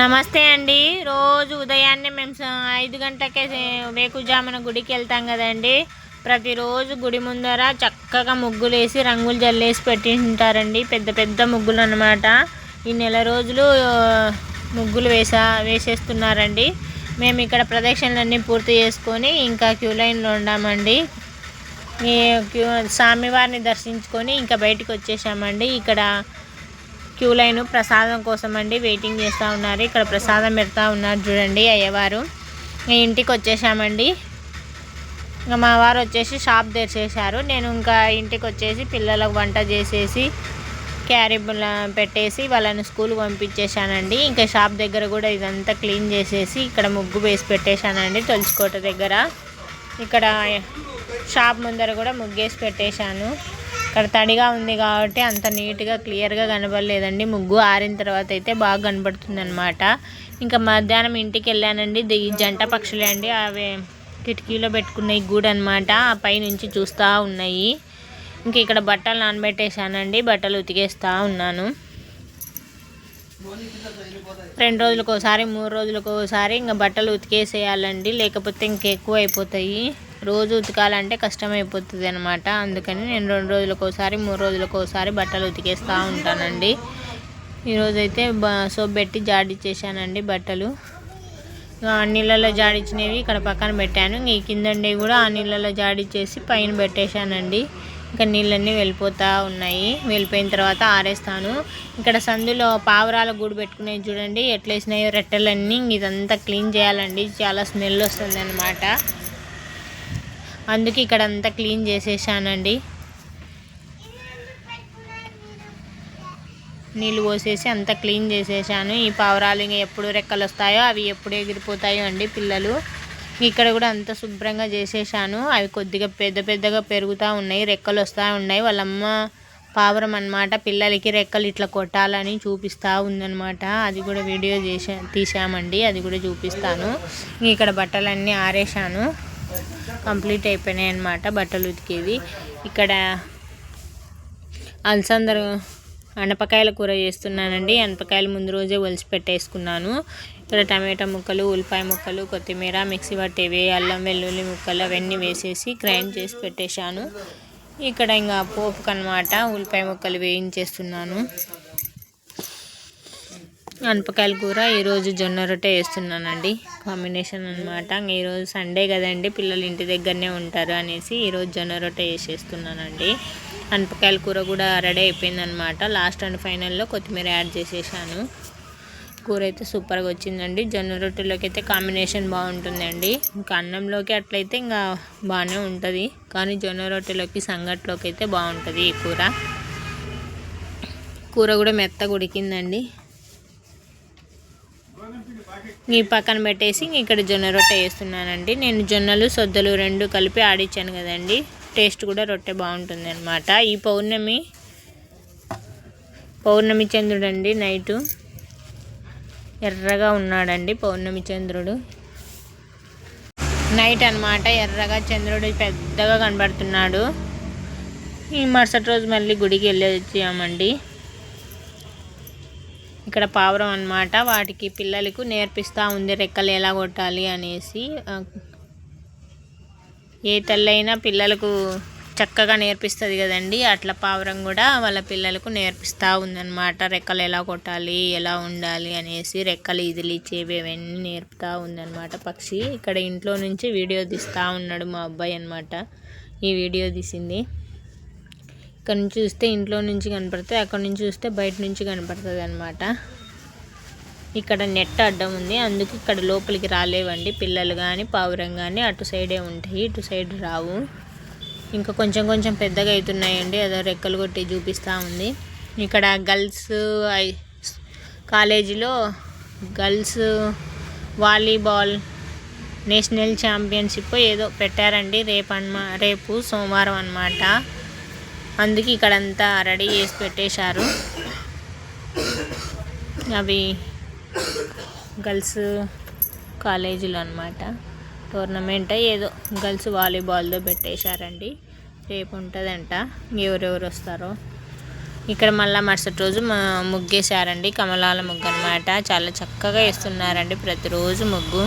నమస్తే అండి. రోజు ఉదయాన్నే మేము ఐదు గంటకే వేకుజామున గుడికి వెళ్తాం కదండి. ప్రతిరోజు గుడి ముందర చక్కగా ముగ్గులు వేసి రంగులు జల్లేసి పెట్టి ఉంటారండి పెద్ద పెద్ద ముగ్గులు అన్నమాట ఈ నెల రోజులు ముగ్గులు వేసా వేసేస్తున్నారండి. మేము ఇక్కడ ప్రదక్షిణలన్నీ పూర్తి చేసుకొని ఇంకా క్యూ లైన్లో ఉన్నామండి ఈ క్యూ స్వామివారిని దర్శించుకొని ఇంకా బయటకు వచ్చేసామండి. ఇక్కడ క్యూ లైన్ ప్రసాదం కోసం అండి వెయిటింగ్ చేస్తూ ఉన్నారు. ఇక్కడ ప్రసాదం పెడతా ఉన్నారు చూడండి అయ్యవారు. ఇంటికి వచ్చేసామండి. ఇంకా మా వారు వచ్చేసి షాప్ తెరిచేశారు. నేను ఇంకా ఇంటికి వచ్చేసి పిల్లలకు వంట చేసేసి క్యారీ పెట్టేసి వాళ్ళని స్కూల్కి పంపించేశానండి. ఇంకా షాప్ దగ్గర కూడా ఇదంతా క్లీన్ చేసేసి ఇక్కడ ముగ్గు వేసి పెట్టేశానండి తులసికోట దగ్గర. ఇక్కడ షాప్ ముందర కూడా ముగ్గేసి పెట్టేశాను. ఇక్కడ తడిగా ఉంది కాబట్టి అంత నీట్గా క్లియర్గా కనబడలేదండి. ముగ్గు ఆరిన తర్వాత అయితే బాగా కనబడుతుంది అనమాట ఇంకా మధ్యాహ్నం ఇంటికి వెళ్ళానండి. ఇది ఈ జంట పక్షులే అండి. అవి కిటికీలో పెట్టుకున్న ఈ గూడు అనమాట ఆ పైనుంచి చూస్తూ ఉన్నాయి. ఇంక ఇక్కడ బట్టలు నానబెట్టేశానండి. బట్టలు ఉతికేస్తూ ఉన్నాను. రెండు రోజులకు ఒకసారి మూడు రోజులకు ఒకసారి ఇంకా బట్టలు ఉతికేసేయాలండి. లేకపోతే ఇంకెక్కువ అయిపోతాయి రోజు ఉతకాలంటే కష్టమైపోతుంది అనమాట అందుకని నేను రెండు రోజులకు ఒకసారి మూడు రోజులకు ఒకసారి బట్టలు ఉతికేస్తూ ఉంటానండి. ఈరోజైతే సోప్ పెట్టి జాడిచ్చేసానండి బట్టలు. ఆ నీళ్ళలో జాడిచ్చినవి ఇక్కడ పక్కన పెట్టాను. ఈ కిందండి కూడా ఆ నీళ్ళలో జాడిచ్చేసి పైన పెట్టేశానండి. ఇంకా నీళ్ళన్నీ వెళ్ళిపోతూ ఉన్నాయి. వెళ్ళిపోయిన తర్వాత ఆరేస్తాను. ఇక్కడ సందులో పావురాల గూడు పెట్టుకునేవి చూడండి ఎట్లేసినాయో రెట్టెలన్నీ. ఇదంతా క్లీన్ చేయాలండి. చాలా స్మెల్ వస్తుంది అనమాట అందుకే ఇక్కడ అంతా క్లీన్ చేసేసానండి. నీళ్ళు పోసేసి అంతా క్లీన్ చేసేసాను. ఈ పావురాలు ఇంకా ఎప్పుడు రెక్కలు వస్తాయో అవి ఎప్పుడు ఎగిరిపోతాయో అండి పిల్లలు. ఇక్కడ కూడా అంత శుభ్రంగా చేసేసాను. అవి కొద్దిగా పెద్ద పెద్దగా పెరుగుతూ ఉన్నాయి రెక్కలు వస్తూ ఉన్నాయి. వాళ్ళమ్మ పావురం అన్నమాట పిల్లలకి రెక్కలు ఇట్లా కొట్టాలని చూపిస్తూ ఉందన్నమాట. అది కూడా వీడియో చేసా తీసామండి అది కూడా చూపిస్తాను. ఇక్కడ బట్టలన్నీ ఆరేసాను కంప్లీట్ అయిపోయినాయి అన్నమాట బట్టలు ఉతికేవి. ఇక్కడ అలసందరు అనపకాయల కూర చేస్తున్నానండి. అనపకాయలు ముందు రోజే ఒలిచి పెట్టేసుకున్నాను. ఇక్కడ టమాటా ముక్కలు ఉల్లిపాయ ముక్కలు కొత్తిమీర మిక్సీ పట్టేవి అల్లం వెల్లుల్లి ముక్కలు అవన్నీ వేసేసి గ్రైండ్ చేసి పెట్టేశాను. ఇక్కడ ఇంకా పోపుకు అనమాట ఉల్లిపాయ ముక్కలు వేయించేస్తున్నాను. అనపకాయల కూర ఈరోజు జొన్న రొట్టె వేస్తున్నానండి. కాంబినేషన్ అనమాట ఈరోజు సండే కదండి పిల్లలు ఇంటి దగ్గరనే ఉంటారు అనేసి ఈరోజు జొన్న రొట్టె వేసేస్తున్నానండి. అనపకాయల కూర కూడా రెడీ అయిపోయిందనమాట లాస్ట్ అండ్ ఫైనల్లో కొత్తిమీర యాడ్ చేసేసాను. కూర అయితే సూపర్గా వచ్చిందండి. జొన్న రొట్టెలోకి అయితే కాంబినేషన్ బాగుంటుందండి. ఇంకా అన్నంలోకి అట్లయితే ఇంకా బాగానే ఉంటుంది. కానీ జొన్న రొట్టెలోకి సంగట్లోకి అయితే బాగుంటుంది ఈ కూర. కూర కూడా మెత్తగా ఉడికిందండి. ఈ పక్కన పెట్టేసి ఇక్కడ జొన్న రొట్టె వేస్తున్నానండి. నేను జొన్నలు సొద్దలు రెండు కలిపి ఆడిచ్చాను కదండి. టేస్ట్ కూడా రొట్టె బాగుంటుంది అనమాట ఈ పౌర్ణమి పౌర్ణమి చంద్రుడు అండి నైటు. ఎర్రగా ఉన్నాడండి పౌర్ణమి చంద్రుడు. నైట్ అన్నమాట ఎర్రగా చంద్రుడు పెద్దగా కనబడుతున్నాడు. ఈ మరుసటి రోజు మళ్ళీ గుడికి వెళ్ళి వచ్చామండి ఇక్కడ పావురం అన్నమాట. వాటికి పిల్లలకు నేర్పిస్తూ ఉంది రెక్కలు ఎలా కొట్టాలి అనేసి. ఏ తల్లైనా పిల్లలకు చక్కగా నేర్పిస్తుంది కదండి. అట్లా పావురం కూడా వాళ్ళ పిల్లలకు నేర్పిస్తూ ఉందన్నమాట. రెక్కలు ఎలా కొట్టాలి ఎలా ఉండాలి అనేసి రెక్కలు ఇదిలిచ్చేవి చేవేవన్నీ నేర్పుతూ ఉందన్నమాట పక్షి. ఇక్కడ ఇంట్లో నుంచి వీడియో తీస్తూ ఉన్నాడు మా అబ్బాయి అన్నమాట. ఈ వీడియో తీసింది. ఇక్కడ నుంచి చూస్తే ఇంట్లో నుంచి కనపడుతుంది అక్కడ నుంచి చూస్తే బయట నుంచి కనపడుతుంది అనమాట ఇక్కడ నెట్ అడ్డం ఉంది అందుకు ఇక్కడ లోపలికి రాలేవండి. పిల్లలు కానీ పావురం కానీ అటు సైడే ఉంటాయి ఇటు సైడ్ రావు. ఇంకా కొంచెం కొంచెం పెద్దగా అవుతున్నాయండి ఏదో రెక్కలు కొట్టి చూపిస్తూ ఉంది. ఇక్కడ గర్ల్స్ ఐ- కాలేజీలో గర్ల్స్ వాలీబాల్ నేషనల్ ఛాంపియన్షిప్ ఏదో పెట్టారండి రేపు అన్మా రేపు సోమవారం అన్నమాట. అందుకే ఇక్కడంతా రెడీ చేసి పెట్టేశారు. అవి గర్ల్స్ కాలేజీలు అనమాట టోర్నమెంట్ ఏదో గర్ల్స్ వాలీబాల్తో పెట్టేశారండి. రేపు ఉంటుందంట. ఎవరెవరు వస్తారో. ఇక్కడ మళ్ళీ మరుసటి రోజు ముగ్గేశారండి. కమలాల ముగ్గు అనమాట చాలా చక్కగా వేస్తున్నారండి ప్రతిరోజు ముగ్గు.